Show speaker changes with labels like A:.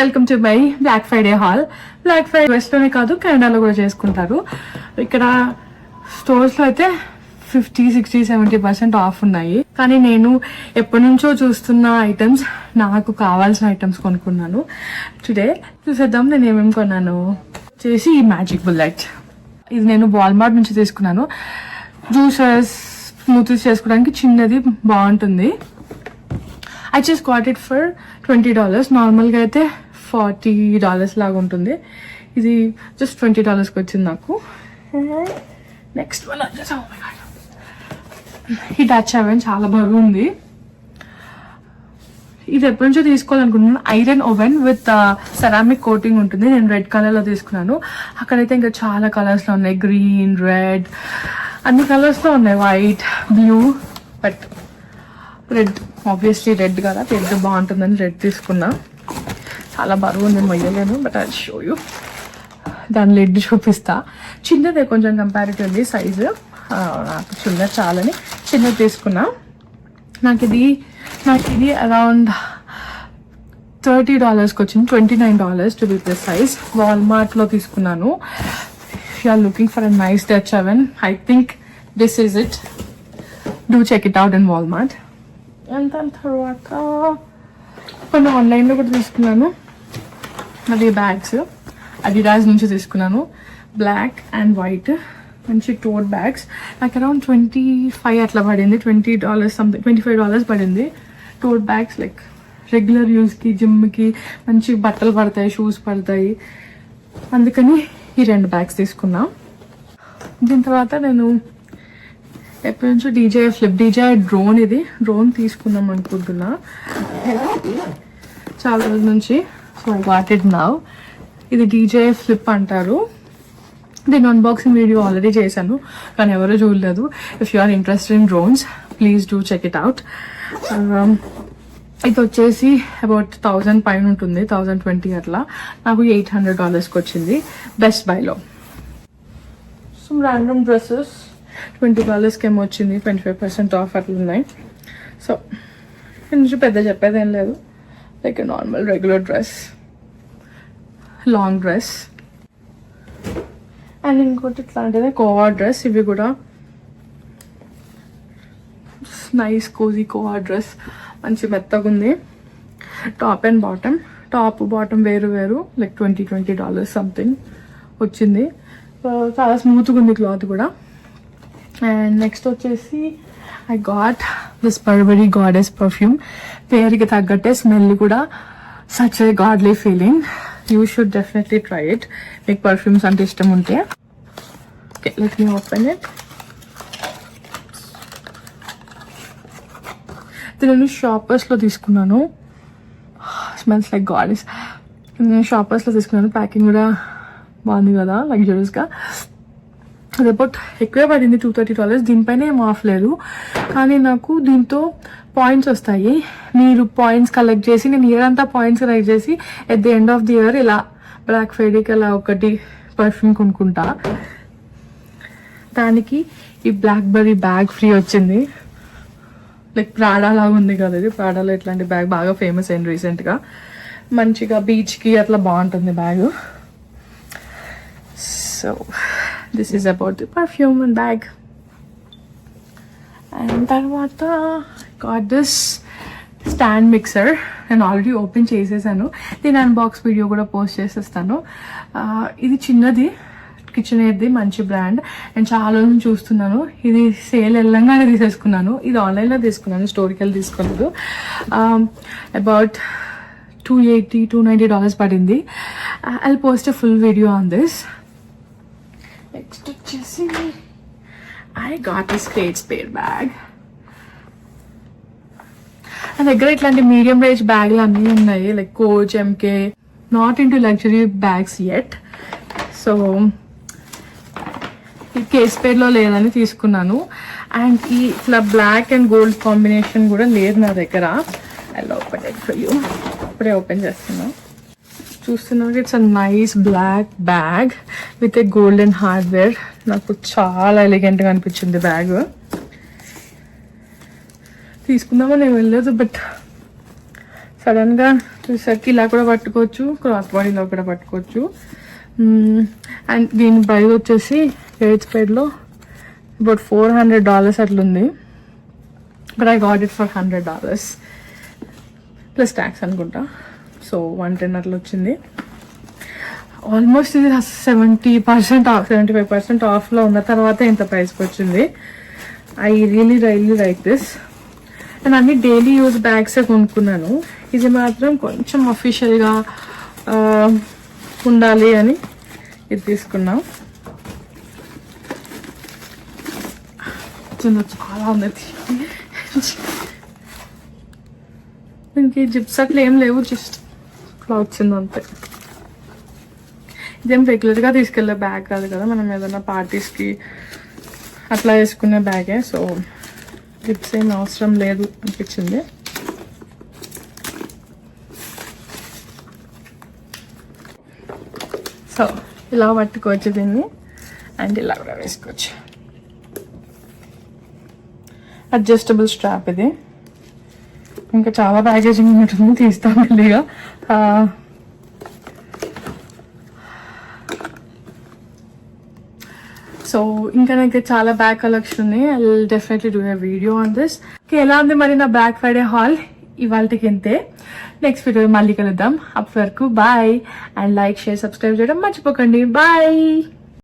A: Welcome to my black Friday haul black Friday వెస్ట్లోనే కాదు కెనడాలో కూడా చేసుకుంటారు. ఇక్కడ స్టోర్స్లో అయితే fifty sixty seventy percent off ఉన్నాయి. కానీ నేను ఎప్పటి నుంచో చూస్తున్న ఐటమ్స్ నాకు కావాల్సిన ఐటమ్స్ కొనుక్కున్నాను. టుడే చూసేద్దాం నేను ఏమేమి కొన్నాను చేసి ఈ మ్యాజిక్ బుల్లెట్ ఇది నేను వాల్మార్ట్ నుంచి తీసుకున్నాను. జ్యూసెస్ స్మూతీస్ చేసుకోవడానికి చిన్నది బాగుంటుంది. I just got it for twenty dollars నార్మల్గా అయితే ఫార్టీ డాలర్స్ లాగా ఉంటుంది. ఇది జస్ట్ ట్వంటీ డాలర్స్కి వచ్చింది నాకు. నెక్స్ట్ వన్ వచ్చేసి ఈ టచ్ అవెన్ చాలా బాగుంది ఇది ఎప్పటి నుంచో తీసుకోవాలనుకుంటున్నాను. Iron oven with ceramic coating ఉంటుంది. నేను రెడ్ కలర్లో తీసుకున్నాను. అక్కడైతే ఇంకా చాలా కలర్స్లో ఉన్నాయి. గ్రీన్ రెడ్ అన్ని కలర్స్లో ఉన్నాయి. White blue but red obviously red కదా. పెద్ద బాగుంటుందని రెడ్ తీసుకున్నా. చాలా బరువు ఉంది మొయ్యలేను బట్ ఐ షో యూ దాని లెడ్ చూపిస్తా. చిన్నదే కొంచెం కంపారిటివ్లీ సైజు నాకు చిన్న చాలని చిన్నది తీసుకున్నా. నాకు ఇది నాకు ఇది అరౌండ్ థర్టీ డాలర్స్కి వచ్చింది twenty nine dollars to be size వాల్మార్ట్లో తీసుకున్నాను. Are looking for a nice debt seven I think this is it do check it out in Walmart and దాని తర్వాత కొన్ని ఆన్లైన్లో కూడా తీసుకున్నాను. అది బ్యాగ్స్ అడిడాస్ నుంచి తీసుకున్నాను. బ్లాక్ అండ్ వైట్ మంచి టోట్ బ్యాగ్స్ నాకు అరౌండ్ ట్వంటీ ఫైవ్ అట్లా పడింది. Twenty dollars something twenty five dollars పడింది టోట్ బ్యాగ్స్ లైక్ రెగ్యులర్ యూస్కి జిమ్కి మంచి బట్టలు పడతాయి షూస్ పడతాయి. అందుకని ఈ రెండు బ్యాగ్స్ తీసుకున్నా. దీని తర్వాత నేను ఎప్పటి నుంచో డీజే ఫ్లిప్ డీజే డ్రోన్ ఇది. డ్రోన్ తీసుకుందాం అనుకుంటున్నా. చాలా రోజుల నుంచి. సో వాట్ ఇట్ నవ్ ఇది డీజే ఫ్లిప్ అంటారు. దీని అన్బాక్సింగ్ వీడియో ఆల్రెడీ చేశాను కానీ ఎవరో చూడలేదు. If you are interested in drones please do check it out ఇది వచ్చేసి అబౌట్ థౌజండ్ పైన ఉంటుంది థౌజండ్ ట్వంటీ అట్లా. నాకు ఎయిట్ హండ్రెడ్ డాలర్స్కి వచ్చింది బెస్ట్ బైలో సో ర్యాండమ్ డ్రెస్సెస్ ట్వంటీ డాలర్స్కి ఏమో వచ్చింది ట్వంటీ ఫైవ్ పర్సెంట్ ఆఫ్ అట్లా ఉన్నాయి సో నుంచి పెద్ద చెప్పేది ఏం లేదు. Like normal regular dress long dress and ఇంకోటి ఇట్లాంటిదే కోవా డ్రెస్ ఇవి కూడా నైస్ కోజీ కోవా డ్రెస్ మంచి మెత్తగా ఉంది. Top and bottom top bottom వేరు వేరు. Like twenty twenty dollars something వచ్చింది. చాలా స్మూత్గా ఉంది క్లాత్ కూడా. అండ్ నెక్స్ట్ వచ్చేసి I got this Burberry Goddess perfume పేరుకి తగ్గట్టే స్మెల్ కూడా such a godly feeling you should definitely try it మీకు పర్ఫ్యూమ్స్ అంటే ఇష్టం ఉంటే. Okay let me open it నేను షాపర్స్లో తీసుకున్నాను. స్మెల్స్ లైక్ గాడెస్ నేను షాపర్స్లో తీసుకున్నాను. ప్యాకింగ్ కూడా బాగుంది కదా లగ్జరీస్గా రిపోర్ట్ ఎక్కువే పడింది టూ థర్టీ డాలర్స్ దీనిపైన ఏం ఆఫ్ లేదు. కానీ నాకు దీంతో పాయింట్స్ వస్తాయి. మీరు పాయింట్స్ కలెక్ట్ చేసి నేను ఇయర్ అంతా పాయింట్స్ కలెక్ట్ చేసి at the end of the year ఇలా బ్లాక్ ఫ్రైడేకి అలా ఒకటి పర్ఫ్యూమ్ కొనుక్కుంటా. దానికి ఈ బ్లాక్ బెర్రీ బ్యాగ్ ఫ్రీ వచ్చింది. లైక్ ప్రాడా లాగా ఉంది కదా ఇది. ప్రాడాలో ఇట్లాంటి బ్యాగ్ బాగా ఫేమస్ అయింది రీసెంట్గా మంచిగా బీచ్కి అట్లా బాగుంటుంది bag so this is about the perfume and bag and తర్వాత గాట్ దిస్ స్టాండ్ మిక్సర్ నేను ఆల్రెడీ ఓపెన్ చేసేసాను. దీని అన్బాక్స్ వీడియో కూడా పోస్ట్ చేసేస్తాను. ఇది చిన్నది కిచెన్ ఏది మంచి బ్రాండ్ నేను చాలా రోజులు చూస్తున్నాను. ఇది సేల్ వెళ్ళంగానే తీసేసుకున్నాను. ఇది ఆన్లైన్లో తీసుకున్నాను స్టోర్కి వెళ్ళి తీసుకోలేదు. About two eighty two ninety dollars పడింది. I post full video on this next వచ్చేసి I got this Kate Spade bag నా దగ్గర ఇట్లాంటి మీడియం రేంజ్ బ్యాగ్లు అన్నీ ఉన్నాయి like Coach MK not into luxury bags at so ఈ కేస్ పేర్లో లేదని తీసుకున్నాను. అండ్ ఈ ఇట్లా బ్లాక్ అండ్ గోల్డ్ కాంబినేషన్ కూడా లేదు నా దగ్గర. ఐ ఓపెన్ ఫర్ యూ ఇప్పుడే ఓపెన్ చేస్తున్నాను చూస్తున్నారు it's a nice black bag with a golden hardware నాకు చాలా ఎలిగెంట్గా అనిపించింది బ్యాగ్ తీసుకుందామని నేను వెళ్ళలేదు బట్ సడన్గా చూసరికి ఇలా కూడా పట్టుకోవచ్చు క్రాస్ బాడీలో కూడా పట్టుకోవచ్చు. అండ్ దీని ప్రైస్ వచ్చేసి Kate Spade about four hundred dollars అట్లుంది. But I got it for hundred dollars plus tax అనుకుంటా. సో వన్ టెన్ అట్లా వచ్చింది. ఆల్మోస్ట్ ఇది seventy percent off seventy five percent ఆఫ్లో ఉన్న తర్వాత ఇంత ప్రైస్కి వచ్చింది. I really really like this నేను అన్ని డైలీ యూజ్ బ్యాగ్స్ కొనుక్కున్నాను. ఇది మాత్రం కొంచెం అఫీషియల్గా ఉండాలి అని ఇది తీసుకున్నాం. చిన్న చాలా ఉన్నది దీనికి జిప్స్ అట్లా ఏం లేవు జస్ట్ ఇట్లా వచ్చింది అంతే. ఇదేం రెగ్యులర్గా తీసుకెళ్ళే బ్యాగ్ కాదు కదా మనం ఏదైనా పార్టీస్కి అట్లా వేసుకునే బ్యాగే సో జిప్స్ ఏం అవసరం లేదు అనిపించింది. సో ఇలా పట్టుకోవచ్చు దీన్ని అండ్ ఇలా కూడా వేసుకోవచ్చు. అడ్జస్టబుల్ స్ట్రాప్ ఇది. ఇంకా చాలా ప్యాకేజింగ్ ఉంటుంది తీస్తాం మెల్లిగా. సో ఇంకా నాకు చాలా బ్యాగ్ కలెక్షన్ ఉంది. I definitely do a video on this ఎలా ఉంది మరి నా బ్యాక్ ఫ్రైడే హాల్ ఇవాళకి ఇంతే. నెక్స్ట్ వీడియో మళ్ళీ కలుద్దాం. అప్పటి వరకు bye and like share subscribe చేయడం మర్చిపోకండి. బాయ్